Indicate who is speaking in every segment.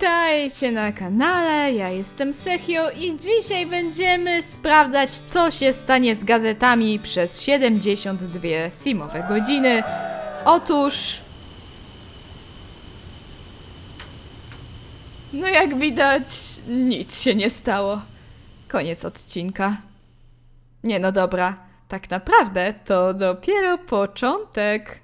Speaker 1: Witajcie na kanale, ja jestem Sechio i dzisiaj będziemy sprawdzać, co się stanie z gazetami przez 72 simowe godziny. Otóż... No jak widać, nic się nie stało. Koniec odcinka. Nie no dobra, tak naprawdę to dopiero początek.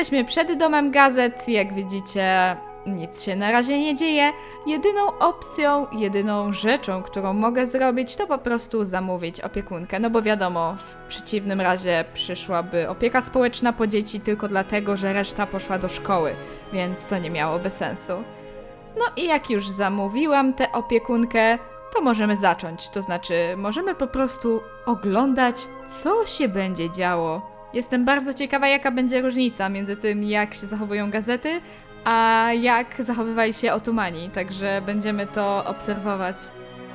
Speaker 1: Jesteśmy przed domem gazet. Jak widzicie, nic się na razie nie dzieje. Jedyną opcją, jedyną rzeczą, którą mogę zrobić, to po prostu zamówić opiekunkę. No bo wiadomo, w przeciwnym razie przyszłaby opieka społeczna po dzieci tylko dlatego, że reszta poszła do szkoły, więc to nie miałoby sensu. No i jak już zamówiłam tę opiekunkę, to możemy zacząć. To znaczy, możemy po prostu oglądać, co się będzie działo. Jestem bardzo ciekawa, jaka będzie różnica między tym, jak się zachowują gazety, a jak zachowywali się otumani, także będziemy to obserwować.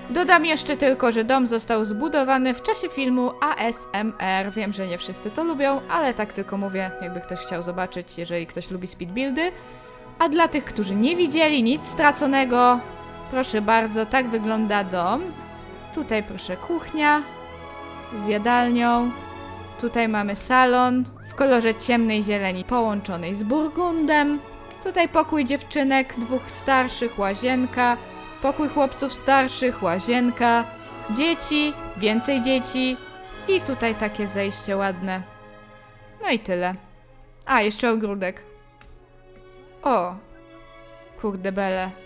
Speaker 1: Dodam jeszcze tylko, że dom został zbudowany w czasie filmu ASMR. Wiem, że nie wszyscy to lubią, ale tak tylko mówię, jakby ktoś chciał zobaczyć, jeżeli ktoś lubi speedbuildy. A dla tych, którzy nie widzieli nic straconego, proszę bardzo, tak wygląda dom. Tutaj proszę kuchnia z jadalnią. Tutaj mamy salon w kolorze ciemnej zieleni połączonej z burgundem. Tutaj pokój dziewczynek, dwóch starszych, łazienka. Pokój chłopców starszych, łazienka. Dzieci, więcej dzieci. I tutaj takie zejście ładne. No i tyle. A, jeszcze ogródek. O, kurde bele.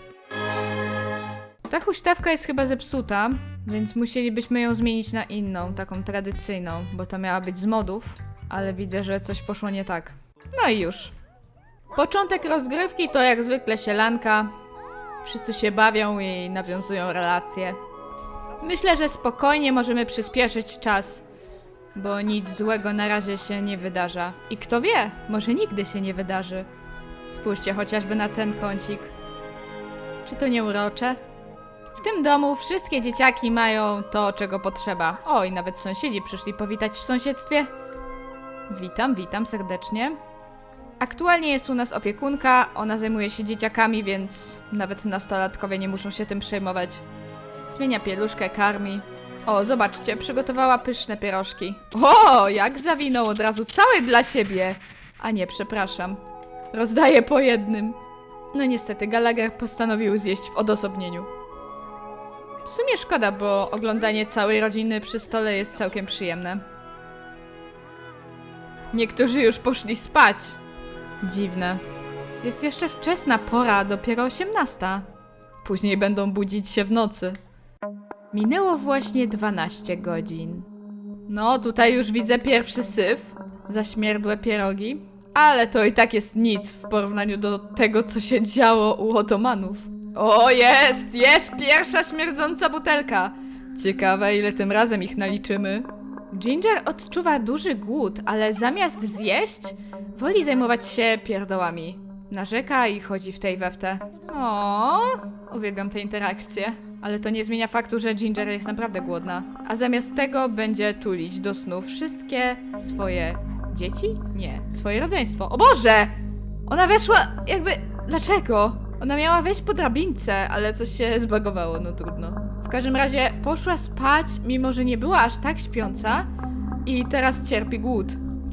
Speaker 1: Ta huśtawka jest chyba zepsuta, więc musielibyśmy ją zmienić na inną, taką tradycyjną, bo to miała być z modów, ale widzę, że coś poszło nie tak. No i już. Początek rozgrywki to jak zwykle sielanka. Wszyscy się bawią i nawiązują relacje. Myślę, że spokojnie możemy przyspieszyć czas, bo nic złego na razie się nie wydarza. I kto wie, może nigdy się nie wydarzy. Spójrzcie chociażby na ten kącik. Czy to nie urocze? W tym domu wszystkie dzieciaki mają to, czego potrzeba. O, i nawet sąsiedzi przyszli powitać w sąsiedztwie. Witam, witam serdecznie. Aktualnie jest u nas opiekunka, ona zajmuje się dzieciakami, więc nawet nastolatkowie nie muszą się tym przejmować. Zmienia pieluszkę, karmi. O, zobaczcie, przygotowała pyszne pierożki. O, jak zawinął od razu cały dla siebie. A nie, przepraszam. Rozdaje po jednym. No niestety, Gallagher postanowił zjeść w odosobnieniu. W sumie szkoda, bo oglądanie całej rodziny przy stole jest całkiem przyjemne. Niektórzy już poszli spać. Dziwne. Jest jeszcze wczesna pora, dopiero 18. Później będą budzić się w nocy. Minęło właśnie 12 godzin. No, tutaj już widzę pierwszy syf. Zaśmierdłe pierogi. Ale to i tak jest nic w porównaniu do tego, co się działo u otomanów. O, jest! Jest pierwsza śmierdząca butelka! Ciekawe, ile tym razem ich naliczymy. Ginger odczuwa duży głód, ale zamiast zjeść, woli zajmować się pierdołami. Narzeka i chodzi w tej we w te. O, uwielbiam te interakcje. Ale to nie zmienia faktu, że Ginger jest naprawdę głodna. A zamiast tego będzie tulić do snu wszystkie swoje dzieci? Nie, swoje rodzeństwo. O Boże! Ona weszła jakby... Dlaczego? Ona miała wejść po drabince, ale coś się zbagowało, no trudno. W każdym razie poszła spać, mimo że nie była aż tak śpiąca i teraz cierpi głód.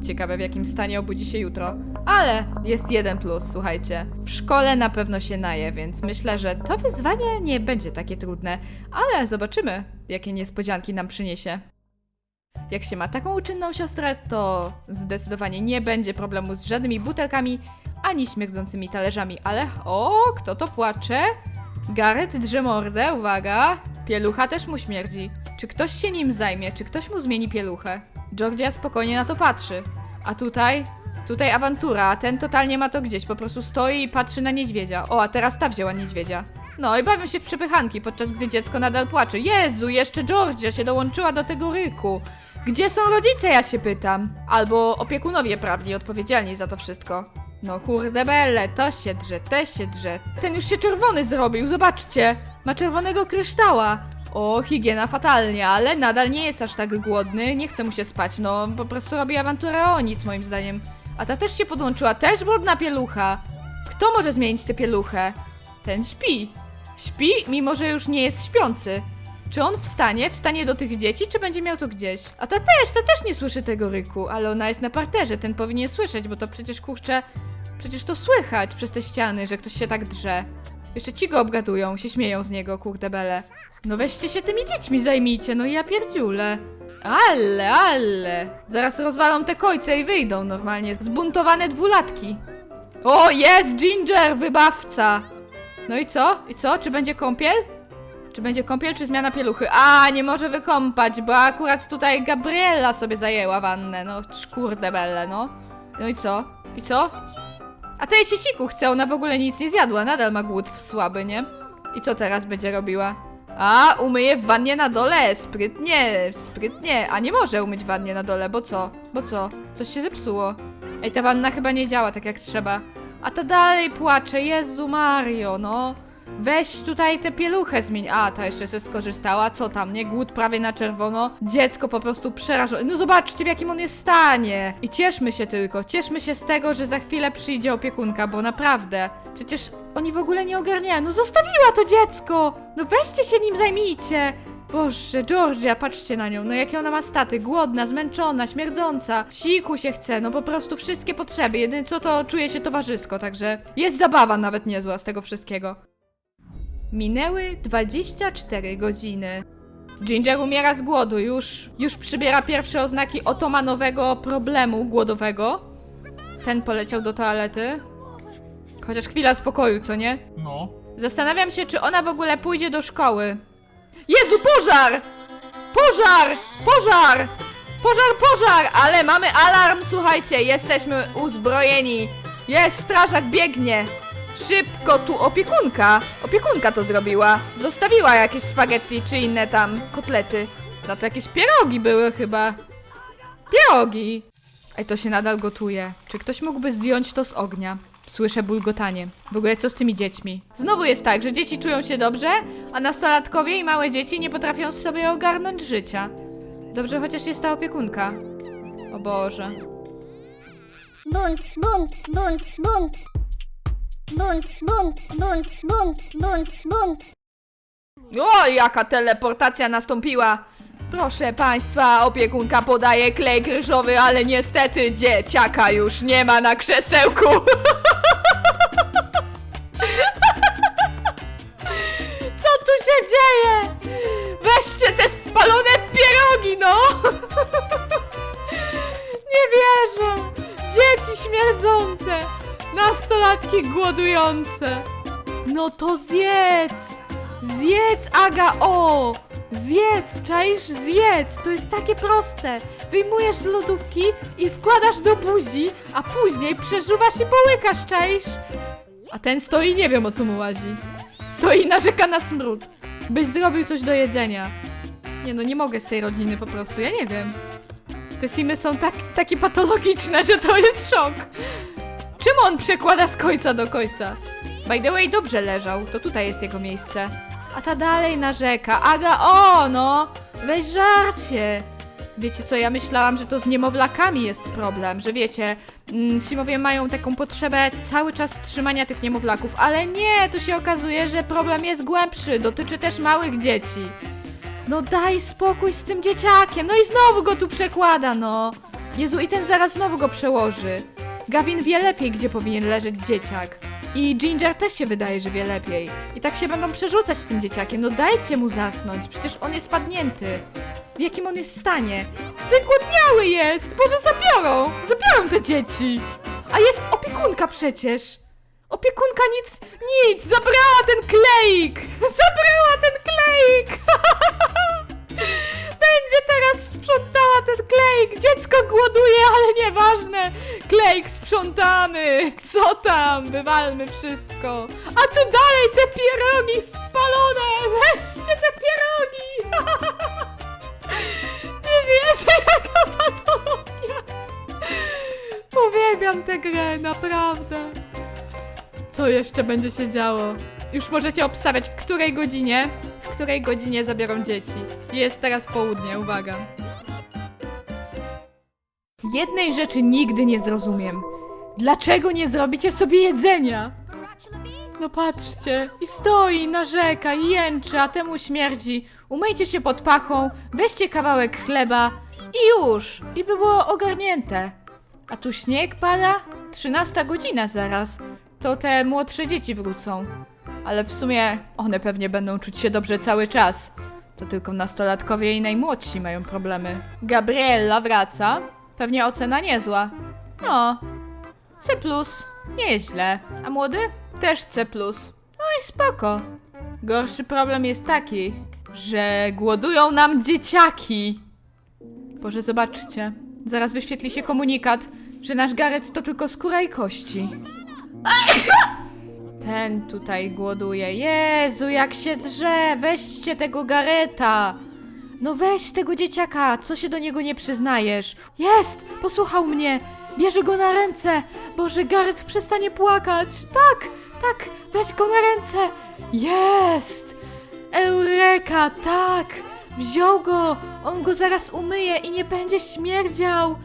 Speaker 1: Ciekawe w jakim stanie obudzi się jutro. Ale jest jeden plus, słuchajcie. W szkole na pewno się naje, więc myślę, że to wyzwanie nie będzie takie trudne, ale zobaczymy, jakie niespodzianki nam przyniesie. Jak się ma taką uczynną siostrę, to zdecydowanie nie będzie problemu z żadnymi butelkami ani śmierdzącymi talerzami, ale o, kto to płacze? Gareth drze mordę, uwaga. Pielucha też mu śmierdzi. Czy ktoś się nim zajmie? Czy ktoś mu zmieni pieluchę? Georgia spokojnie na to patrzy. A tutaj? Tutaj awantura, a ten totalnie ma to gdzieś. Po prostu stoi i patrzy na niedźwiedzia. O, a teraz ta wzięła niedźwiedzia. No i bawią się w przepychanki, podczas gdy dziecko nadal płacze. Jezu, jeszcze Georgia się dołączyła do tego ryku. Gdzie są rodzice, ja się pytam? Albo opiekunowie prawni, odpowiedzialni za to wszystko. No kurde belle, to się drze, te się drze. Ten już się czerwony zrobił, zobaczcie. Ma czerwonego kryształa. O, higiena fatalnie, ale nadal nie jest aż tak głodny, nie chce mu się spać, no po prostu robi awanturę o nic moim zdaniem. A ta też się podłączyła, też brudna pielucha. Kto może zmienić tę pieluchę? Ten śpi. Śpi, mimo że już nie jest śpiący. Czy on wstanie? Wstanie do tych dzieci, czy będzie miał to gdzieś? A ta też, ta też nie słyszy tego ryku, ale ona jest na parterze, ten powinien słyszeć, bo to przecież kurczę, przecież to słychać przez te ściany, że ktoś się tak drze. Jeszcze ci go obgadują, się śmieją z niego, kurde bele. No weźcie się tymi dziećmi zajmijcie, no ja pierdziule. Ale, ale. Zaraz rozwalą te kojce i wyjdą normalnie. Zbuntowane dwulatki. O, jest Ginger, wybawca. No i co? I co? Czy będzie kąpiel? Czy będzie kąpiel, czy zmiana pieluchy? A, nie może wykąpać, bo akurat tutaj Gabriela sobie zajęła wannę. No, kurde belle, no. No i co? I co? A tej się siku chce, ona w ogóle nic nie zjadła, nadal ma głód słaby, nie? I co teraz będzie robiła? A, umyje w wannie na dole, sprytnie, sprytnie. A nie może umyć wannie na dole, bo co? Bo co? Coś się zepsuło. Ej, ta wanna chyba nie działa tak jak trzeba. A ta dalej płacze, Jezu Mario, no. Weź tutaj tę pieluchę zmień. A, ta jeszcze się skorzystała. Co tam, nie? Głód prawie na czerwono. Dziecko po prostu przerażone. No zobaczcie, w jakim on jest stanie. I cieszmy się tylko. Cieszmy się z tego, że za chwilę przyjdzie opiekunka, bo naprawdę. Przecież oni w ogóle nie ogarniają. No zostawiła to dziecko! No weźcie się nim zajmijcie! Boże, Georgia, patrzcie na nią. No jakie ona ma staty. Głodna, zmęczona, śmierdząca. Siku się chce, no po prostu wszystkie potrzeby. Jedyne co to czuje się towarzysko, także jest zabawa nawet niezła z tego wszystkiego. Minęły 24 godziny. Ginger umiera z głodu, już, już przybiera pierwsze oznaki otomanowego problemu głodowego. Ten poleciał do toalety. Chociaż chwila spokoju, co nie?
Speaker 2: No.
Speaker 1: Zastanawiam się, czy ona w ogóle pójdzie do szkoły. Jezu, pożar! Pożar! Pożar! Pożar, pożar! Ale mamy alarm, słuchajcie, jesteśmy uzbrojeni. Jest, strażak biegnie. Szybko, tu opiekunka. Opiekunka to zrobiła. Zostawiła jakieś spaghetti czy inne tam kotlety. No to jakieś pierogi były chyba. Pierogi. Ej, to się nadal gotuje. Czy ktoś mógłby zdjąć to z ognia? Słyszę bulgotanie. W ogóle co z tymi dziećmi? Znowu jest tak, że dzieci czują się dobrze, a nastolatkowie i małe dzieci nie potrafią sobie ogarnąć życia. Dobrze, chociaż jest ta opiekunka. O Boże.
Speaker 3: Bunt, bunt, bunt, bunt. Bunt, bunt, bunt, bunt, bunt, bunt.
Speaker 1: O, jaka teleportacja nastąpiła! Proszę państwa, opiekunka podaje klej ryżowy, ale niestety dzieciaka już nie ma na krzesełku. Co tu się dzieje? Weźcie te spalone pierogi, no! Nie wierzę! Dzieci śmierdzące! Nastolatki głodujące! No to zjedz! Zjedz, Aga, o! Zjedz, czaisz? Zjedz! To jest takie proste. Wyjmujesz z lodówki i wkładasz do buzi, a później przeżuwasz i połykasz, czaisz? A ten stoi nie wiem o co mu łazi. Stoi i narzeka na smród. Byś zrobił coś do jedzenia. Nie no, nie mogę z tej rodziny po prostu, ja nie wiem. Te simy są tak, takie patologiczne, że to jest szok. Czym on przekłada z końca do końca? By the way, dobrze leżał, to tutaj jest jego miejsce. A ta dalej narzeka. Aga, o no! Weź żarcie! Wiecie co, ja myślałam, że to z niemowlakami jest problem, że wiecie, mm, Simowie mają taką potrzebę cały czas trzymania tych niemowlaków, ale nie, tu się okazuje, że problem jest głębszy, dotyczy też małych dzieci. No daj spokój z tym dzieciakiem, no i znowu go tu przekłada, no. Jezu, i ten zaraz znowu go przełoży. Gavin wie lepiej, gdzie powinien leżeć dzieciak. I Ginger też się wydaje, że wie lepiej. I tak się będą przerzucać z tym dzieciakiem. No dajcie mu zasnąć, przecież on jest padnięty. W jakim on jest stanie? Wygłodniały jest! Boże, zabiorą! Zabiorą te dzieci! A jest opiekunka przecież! Opiekunka nic, nic! Zabrała ten kleik! Zabrała ten kleik! Będzie teraz sprzątała ten kleik! Dziecko głoduje, ale nieważne! Kleik sprzątała! Co tam? Wywalmy wszystko. A tu dalej te pierogi spalone! Weźcie te pierogi! Nie wierzę, jaka patologia! Uwielbiam tę grę, naprawdę. Co jeszcze będzie się działo? Już możecie obstawiać, w której godzinie, w której godzinie zabiorą dzieci. Jest teraz południe, uwaga. Jednej rzeczy nigdy nie zrozumiem. Dlaczego nie zrobicie sobie jedzenia? No patrzcie, i stoi, narzeka, i jęczy, a temu śmierdzi. Umyjcie się pod pachą, weźcie kawałek chleba i już, i by było ogarnięte. A tu śnieg pada? 13 godzina zaraz. To te młodsze dzieci wrócą. Ale w sumie one pewnie będą czuć się dobrze cały czas. To tylko nastolatkowie i najmłodsi mają problemy. Gabriella wraca. Pewnie ocena niezła. No, C+, nie jest. A młody? Też C+. No i spoko. Gorszy problem jest taki, że głodują nam dzieciaki. Boże, zobaczcie. Zaraz wyświetli się komunikat, że nasz Gareth to tylko skóra i kości. Ten tutaj głoduje. Jezu, jak się drze! Weźcie tego Gareta! No weź tego dzieciaka, co się do niego nie przyznajesz? Jest! Posłuchał mnie! Bierze go na ręce! Boże, Gareth przestanie płakać! Tak, tak, weź go na ręce! Jest! Eureka, tak! Wziął go! On go zaraz umyje i nie będzie śmierdział!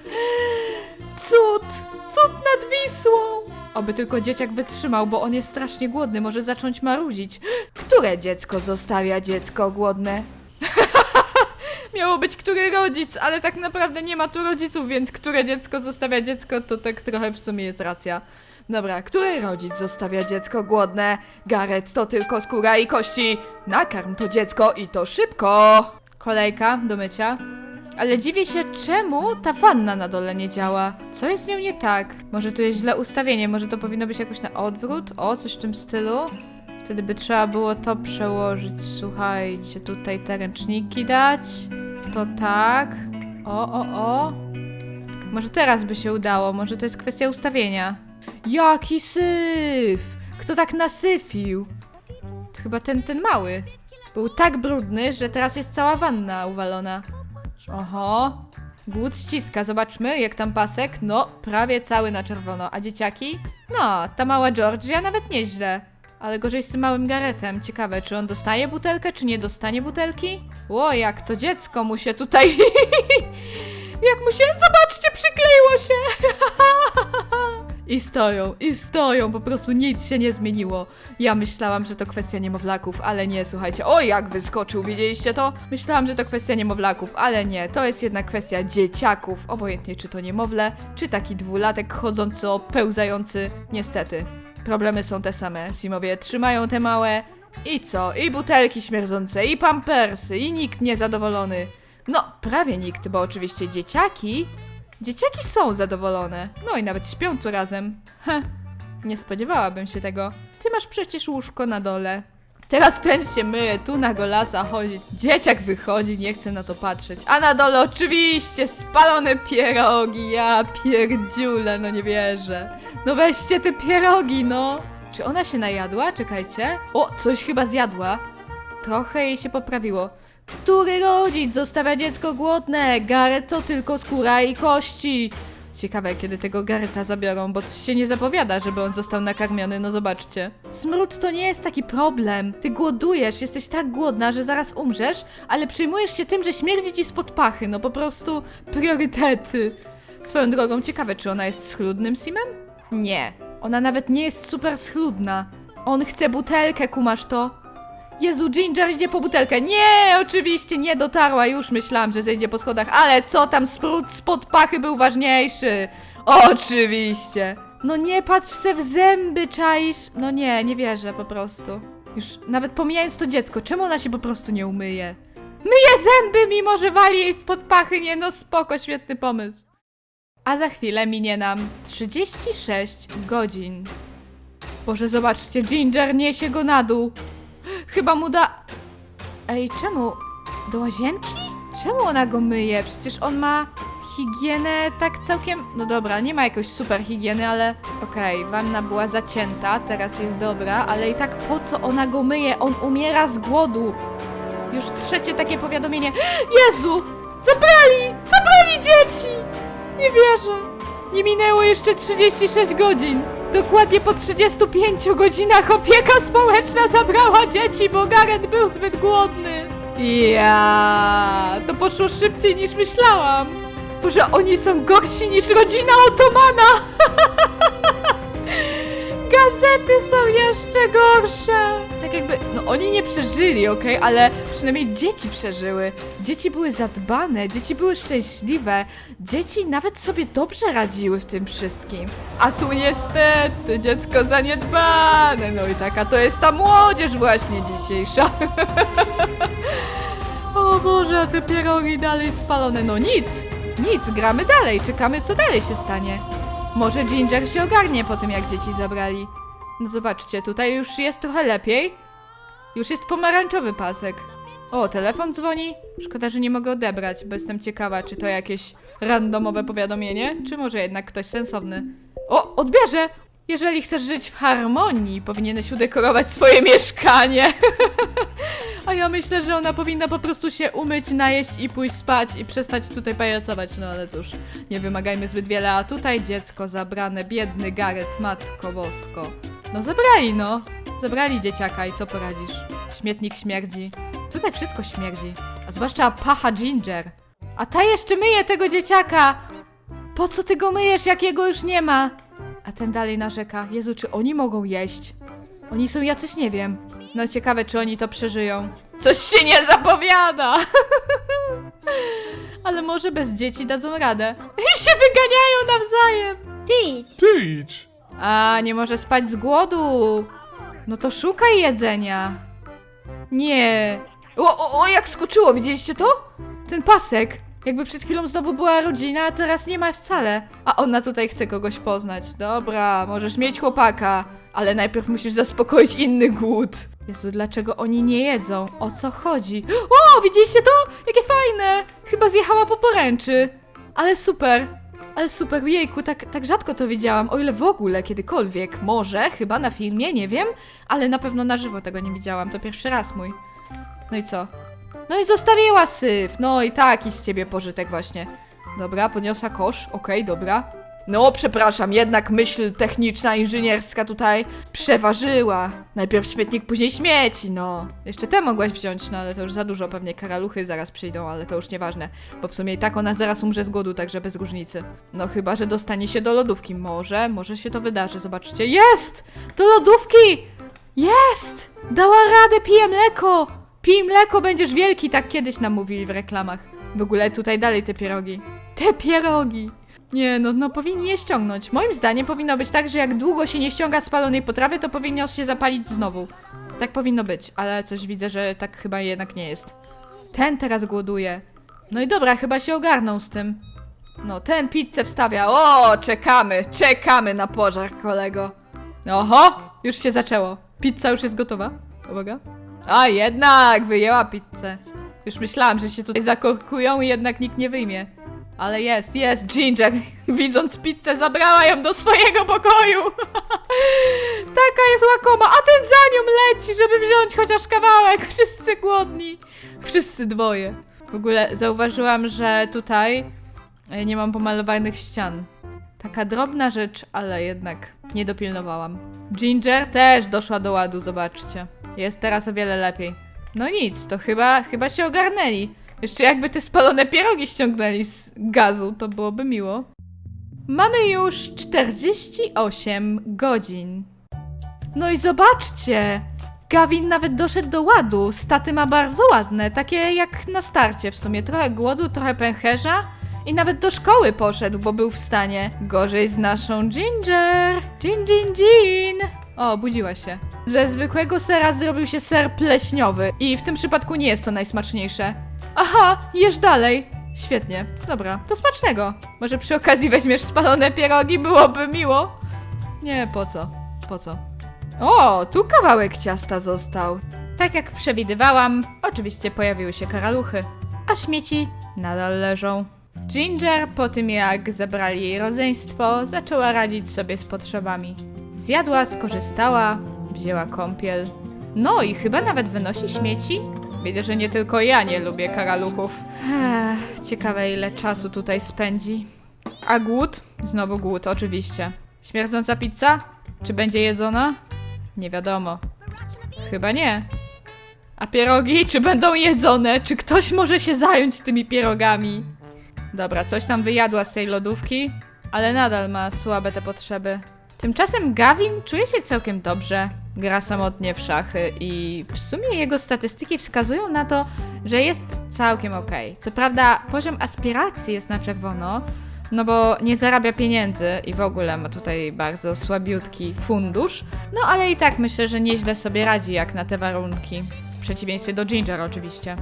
Speaker 1: Cud! Cud nad Wisłą! Oby tylko dzieciak wytrzymał, bo on jest strasznie głodny, może zacząć marudzić. Które dziecko zostawia dziecko głodne? Miało być który rodzic, ale tak naprawdę nie ma tu rodziców, więc które dziecko zostawia dziecko, to tak trochę w sumie jest racja. Dobra, który rodzic zostawia dziecko głodne? Gareth to tylko skóra i kości. Nakarm to dziecko i to szybko. Kolejka do mycia. Ale dziwię się, czemu ta wanna na dole nie działa. Co jest z nią nie tak? Może tu jest źle ustawienie, może to powinno być jakoś na odwrót? O, coś w tym stylu? Wtedy by trzeba było to przełożyć. Słuchajcie, tutaj te ręczniki dać. To tak. O, o, o. Może teraz by się udało, może to jest kwestia ustawienia. Jaki syf! Kto tak nasyfił? To chyba ten, ten mały. Był tak brudny, że teraz jest cała wanna uwalona. Oho. Głód ściska, zobaczmy jak tam pasek. No, prawie cały na czerwono. A dzieciaki? No, ta mała Georgia nawet nieźle. Ale gorzej z tym małym Garetem. Ciekawe, czy on dostaje butelkę, czy nie dostanie butelki? O, jak to dziecko mu się tutaj... jak mu się... Zobaczcie, przykleiło się! I stoją, i stoją, po prostu nic się nie zmieniło. Ja myślałam, że to kwestia niemowlaków, ale nie, słuchajcie. O, jak wyskoczył, widzieliście to? Myślałam, że to kwestia niemowlaków, ale nie, to jest jednak kwestia dzieciaków. Obojętnie, czy to niemowlę, czy taki dwulatek chodzący, pełzający. Niestety, problemy są te same. Simowie trzymają te małe. I co? I butelki śmierdzące, i pampersy, i nikt niezadowolony. No, prawie nikt, bo oczywiście dzieciaki Dzieciaki są zadowolone. No i nawet śpią tu razem. Ha, nie spodziewałabym się tego. Ty masz przecież łóżko na dole. Teraz ten się myje, tu na golasa chodzi. Dzieciak wychodzi, nie chce na to patrzeć. A na dole oczywiście spalone pierogi. Ja pierdziule, no nie wierzę. No weźcie te pierogi, no. Czy ona się najadła? Czekajcie. O, coś chyba zjadła. Trochę jej się poprawiło. Który rodzic zostawia dziecko głodne? Gareth to tylko skóra i kości. Ciekawe, kiedy tego Gareta zabiorą, bo coś się nie zapowiada, żeby on został nakarmiony, no zobaczcie. Smród to nie jest taki problem. Ty głodujesz, jesteś tak głodna, że zaraz umrzesz, ale przejmujesz się tym, że śmierdzi ci spod pachy, no po prostu priorytety. Swoją drogą, ciekawe, czy ona jest schludnym simem? Nie. Ona nawet nie jest super schludna. On chce butelkę, kumasz to? Jezu, Ginger idzie po butelkę. Nie, oczywiście nie dotarła. Już myślałam, że zejdzie po schodach, ale co tam, sprut spod pachy był ważniejszy. Oczywiście. No nie patrz se w zęby, czaisz. No nie, nie wierzę po prostu. Już nawet pomijając to dziecko, czemu ona się po prostu nie umyje? Myje zęby, mimo że wali jej spod pachy. Nie no, spoko, świetny pomysł. A za chwilę minie nam 36 godzin. Boże, zobaczcie, Ginger niesie go na dół. Chyba mu da... Ej, czemu? Do łazienki? Czemu ona go myje? Przecież on ma higienę tak całkiem... No dobra, nie ma jakoś super higieny, ale okej, wanna była zacięta, teraz jest dobra, ale i tak po co ona go myje? On umiera z głodu. Już trzecie takie powiadomienie. Jezu! Zabrali! Zabrali dzieci! Nie wierzę. Nie minęło jeszcze 36 godzin. Dokładnie po 35 godzinach opieka społeczna zabrała dzieci, bo Gareth był zbyt głodny. Ja, to poszło szybciej niż myślałam. Boże, oni są gorsi niż rodzina otomana. Gazety są jeszcze gorsze. Tak jakby, no oni nie przeżyli, okej, ale przynajmniej dzieci przeżyły. Dzieci były zadbane, dzieci były szczęśliwe, dzieci nawet sobie dobrze radziły w tym wszystkim. A tu niestety dziecko zaniedbane, no i taka to jest ta młodzież właśnie dzisiejsza. o Boże, a te pierogi dalej spalone, no nic, nic, gramy dalej, czekamy co dalej się stanie. Może Ginger się ogarnie po tym, jak dzieci zabrali. No zobaczcie, tutaj już jest trochę lepiej. Już jest pomarańczowy pasek. O, telefon dzwoni. Szkoda, że nie mogę odebrać, bo jestem ciekawa, czy to jakieś randomowe powiadomienie, czy może jednak ktoś sensowny. O, odbierze! Jeżeli chcesz żyć w harmonii, powinieneś udekorować swoje mieszkanie. A ja myślę, że ona powinna po prostu się umyć, najeść i pójść spać i przestać tutaj pajacować. No ale cóż, nie wymagajmy zbyt wiele, a tutaj dziecko zabrane, biedny Gareth, matko bosko. No zabrali no, zabrali dzieciaka i co poradzisz? Śmietnik śmierdzi. Tutaj wszystko śmierdzi, a zwłaszcza pacha Ginger. A ta jeszcze myje tego dzieciaka! Po co ty go myjesz, jak jego już nie ma? A ten dalej narzeka. Jezu, czy oni mogą jeść? Oni są jacyś, nie wiem. No ciekawe, czy oni to przeżyją. Coś się nie zapowiada! Ale może bez dzieci dadzą radę. I się wyganiają nawzajem!
Speaker 3: Ty idź.
Speaker 2: Ty idź.
Speaker 1: A, nie może spać z głodu. No to szukaj jedzenia. Nie. O, o, o, jak skoczyło, widzieliście to? Ten pasek. Jakby przed chwilą znowu była rodzina, a teraz nie ma wcale. A ona tutaj chce kogoś poznać. Dobra, możesz mieć chłopaka, ale najpierw musisz zaspokoić inny głód. Jezu, dlaczego oni nie jedzą? O co chodzi? O, widzieliście to? Jakie fajne! Chyba zjechała po poręczy. Ale super. Ale super, jejku, tak, tak rzadko to widziałam, o ile w ogóle kiedykolwiek. Może, chyba na filmie, nie wiem, ale na pewno na żywo tego nie widziałam, to pierwszy raz mój. No i co? No i zostawiła syf, no i taki z ciebie pożytek właśnie. Dobra, podniosła kosz, okej, dobra. No, przepraszam, jednak myśl techniczna, inżynierska tutaj przeważyła. Najpierw śmietnik, później śmieci, no. Jeszcze te mogłaś wziąć, no ale to już za dużo, pewnie karaluchy zaraz przyjdą, ale to już nieważne. Bo w sumie i tak ona zaraz umrze z głodu, także bez różnicy. No chyba, że dostanie się do lodówki. Może, może się to wydarzy, zobaczcie. Jest! Do lodówki! Jest! Dała radę, pije mleko! Pij mleko, będziesz wielki, tak kiedyś nam mówili w reklamach. W ogóle tutaj dalej te pierogi. Te pierogi! Nie, no, no powinni je ściągnąć. Moim zdaniem powinno być tak, że jak długo się nie ściąga spalonej potrawy, to powinno się zapalić znowu. Tak powinno być, ale coś widzę, że tak chyba jednak nie jest. Ten teraz głoduje. No i dobra, chyba się ogarnął z tym. No, ten pizzę wstawia. O, czekamy, czekamy na pożar, kolego. Oho, już się zaczęło. Pizza już jest gotowa. Uwaga. A, jednak wyjęła pizzę. Już myślałam, że się tutaj zakorkują i jednak nikt nie wyjmie. Ale jest, jest, Ginger. Widząc pizzę, zabrała ją do swojego pokoju. Taka jest łakoma, a ten za nią leci, żeby wziąć chociaż kawałek. Wszyscy głodni. Wszyscy dwoje. W ogóle zauważyłam, że tutaj e, nie mam pomalowanych ścian. Taka drobna rzecz, ale jednak nie dopilnowałam. Ginger też doszła do ładu, zobaczcie. Jest teraz o wiele lepiej. No nic, to chyba, chyba się ogarnęli. Jeszcze jakby te spalone pierogi ściągnęli z gazu, to byłoby miło. Mamy już 48 godzin. No i zobaczcie! Gavin nawet doszedł do ładu. Staty ma bardzo ładne, takie jak na starcie w sumie. Trochę głodu, trochę pęcherza. I nawet do szkoły poszedł, bo był w stanie. Gorzej z naszą Ginger. Gin, gin, gin. O, budziła się. Ze zwykłego sera zrobił się ser pleśniowy. I w tym przypadku nie jest to najsmaczniejsze. Aha, jesz dalej. Świetnie. Dobra, to smacznego. Może przy okazji weźmiesz spalone pierogi, byłoby miło. Nie, po co? Po co? O, tu kawałek ciasta został. Tak jak przewidywałam, oczywiście pojawiły się karaluchy, a śmieci nadal leżą. Ginger, po tym jak zabrali jej rodzeństwo, zaczęła radzić sobie z potrzebami. Zjadła, skorzystała, wzięła kąpiel. No i chyba nawet wynosi śmieci? Widzę, że nie tylko ja nie lubię karaluchów. Ech, ciekawe ile czasu tutaj spędzi. A głód? Znowu głód, oczywiście. Śmierdząca pizza? Czy będzie jedzona? Nie wiadomo. Chyba nie. A pierogi? Czy będą jedzone? Czy ktoś może się zająć tymi pierogami? Dobra, coś tam wyjadła z tej lodówki, ale nadal ma słabe te potrzeby. Tymczasem Gavin czuje się całkiem dobrze. Gra samotnie w szachy i w sumie jego statystyki wskazują na to, że jest całkiem okej. Co prawda poziom aspiracji jest na czerwono, no bo nie zarabia pieniędzy i w ogóle ma tutaj bardzo słabiutki fundusz, no ale i tak myślę, że nieźle sobie radzi jak na te warunki. W przeciwieństwie do Ginger oczywiście.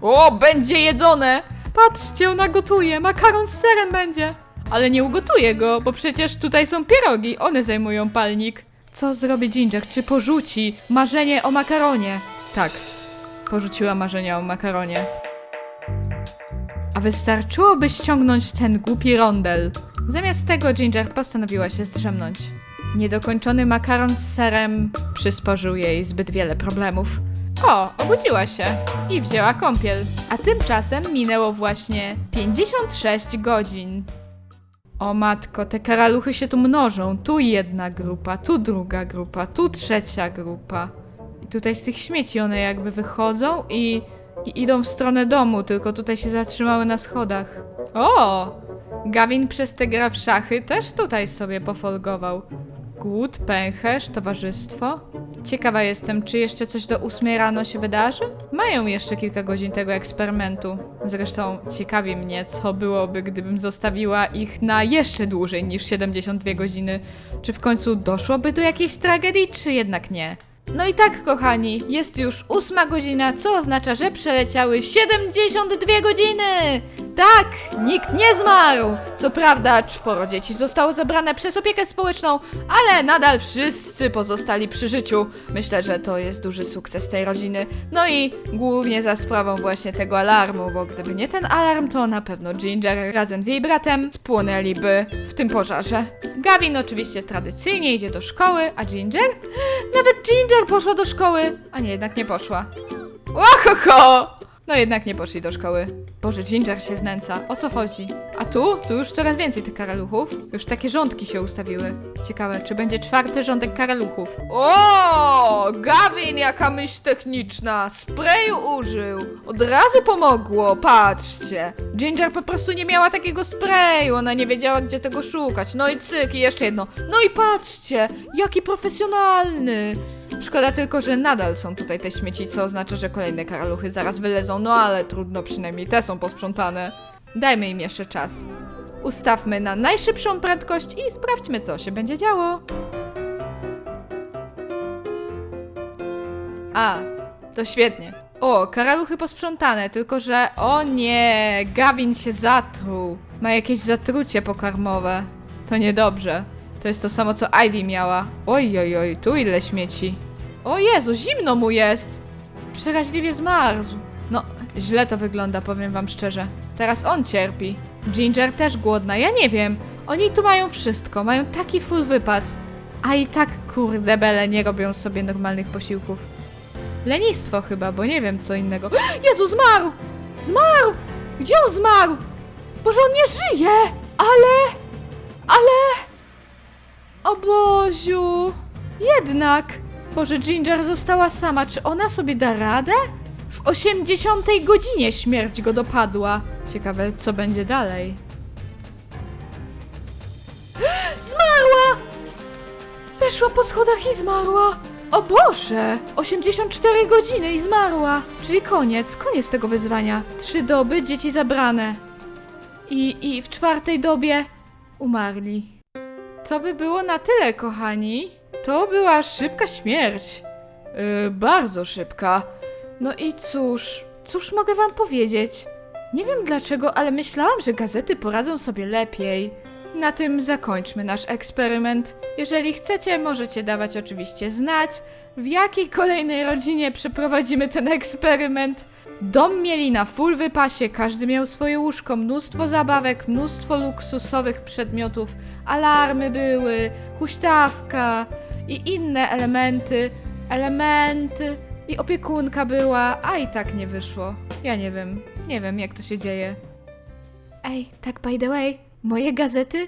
Speaker 1: O, będzie jedzone! Patrzcie, ona gotuje, makaron z serem będzie. Ale nie ugotuje go, bo przecież tutaj są pierogi, one zajmują palnik. Co zrobi Ginger? Czy porzuci marzenie o makaronie? Tak, porzuciła marzenia o makaronie. A wystarczyłoby ściągnąć ten głupi rondel. Zamiast tego Ginger postanowiła się zdrzemnąć. Niedokończony makaron z serem przysporzył jej zbyt wiele problemów. O, obudziła się i wzięła kąpiel. A tymczasem minęło właśnie 56 godzin. O matko, te karaluchy się tu mnożą. Tu jedna grupa, tu druga grupa, tu trzecia grupa. I tutaj z tych śmieci one jakby wychodzą i, i idą w stronę domu, tylko tutaj się zatrzymały na schodach. O! Gawin przez tę gra w szachy też tutaj sobie pofolgował. Głód, pęcherz, towarzystwo. Ciekawa jestem, czy jeszcze coś do 8 rano się wydarzy? Mają jeszcze kilka godzin tego eksperymentu. Zresztą ciekawi mnie, co byłoby, gdybym zostawiła ich na jeszcze dłużej niż 72 godziny. Czy w końcu doszłoby do jakiejś tragedii, czy jednak nie? No i tak, kochani, jest już ósma godzina, co oznacza, że przeleciały 72 godziny! Tak, nikt nie zmarł! Co prawda, czworo dzieci zostało zabrane przez opiekę społeczną, ale nadal wszyscy pozostali przy życiu. Myślę, że to jest duży sukces tej rodziny. No i głównie za sprawą właśnie tego alarmu, bo gdyby nie ten alarm, to na pewno Ginger razem z jej bratem spłonęliby w tym pożarze. Gavin oczywiście tradycyjnie idzie do szkoły, a Ginger? Nawet Ginger poszła do szkoły, a nie, jednak nie poszła. Ohoho! No jednak nie poszli do szkoły. Boże, Ginger się znęca. O co chodzi? A tu? Tu już coraz więcej tych karaluchów. Już takie rządki się ustawiły. Ciekawe, czy będzie czwarty rządek karaluchów. O, Gavin, jaka myśl techniczna. Sprayu użył. Od razu pomogło, patrzcie. Ginger po prostu nie miała takiego sprayu. Ona nie wiedziała, gdzie tego szukać. No i cyk, i jeszcze jedno. No i patrzcie, jaki profesjonalny. Szkoda tylko, że nadal są tutaj te śmieci, co oznacza, że kolejne karaluchy zaraz wylezą, no ale trudno, przynajmniej te są posprzątane. Dajmy im jeszcze czas. Ustawmy na najszybszą prędkość i sprawdźmy, co się będzie działo. A, to świetnie. O, karaluchy posprzątane, tylko że o nie, Gavin się zatruł. Ma jakieś zatrucie pokarmowe. To niedobrze. To jest to samo, co Ivy miała. Oj, oj, oj, tu ile śmieci. O Jezu, zimno mu jest. Przeraźliwie zmarzł. No, źle to wygląda, powiem wam szczerze. Teraz on cierpi. Ginger też głodna, ja nie wiem. Oni tu mają wszystko, mają taki full wypas. A i tak, kurde bele, nie robią sobie normalnych posiłków. Lenistwo chyba, bo nie wiem co innego. Jezu, zmarł! Zmarł! Gdzie on zmarł? Boże, on nie żyje! Ale... Ale... O Boziu! Jednak! Boże, Ginger została sama. Czy ona sobie da radę? W 80 godzinie śmierć go dopadła. Ciekawe, co będzie dalej. Zmarła! Weszła po schodach i zmarła. O Boże! 84 godziny i zmarła. Czyli koniec, koniec tego wyzwania. Trzy doby, dzieci zabrane. I, i w czwartej dobie umarli. To by było na tyle, kochani. To była szybka śmierć. Yy, bardzo szybka. No i cóż, cóż mogę wam powiedzieć? Nie wiem dlaczego, ale myślałam, że gazety poradzą sobie lepiej. Na tym zakończmy nasz eksperyment. Jeżeli chcecie, możecie dawać oczywiście znać, w jakiej kolejnej rodzinie przeprowadzimy ten eksperyment. Dom mieli na full wypasie, każdy miał swoje łóżko, mnóstwo zabawek, mnóstwo luksusowych przedmiotów, alarmy były, huśtawka i inne elementy, elementy i opiekunka była, a i tak nie wyszło. Ja nie wiem, nie wiem jak to się dzieje. Ej, tak by the way, moje gazety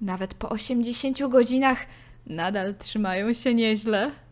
Speaker 1: nawet po 80 godzinach nadal trzymają się nieźle.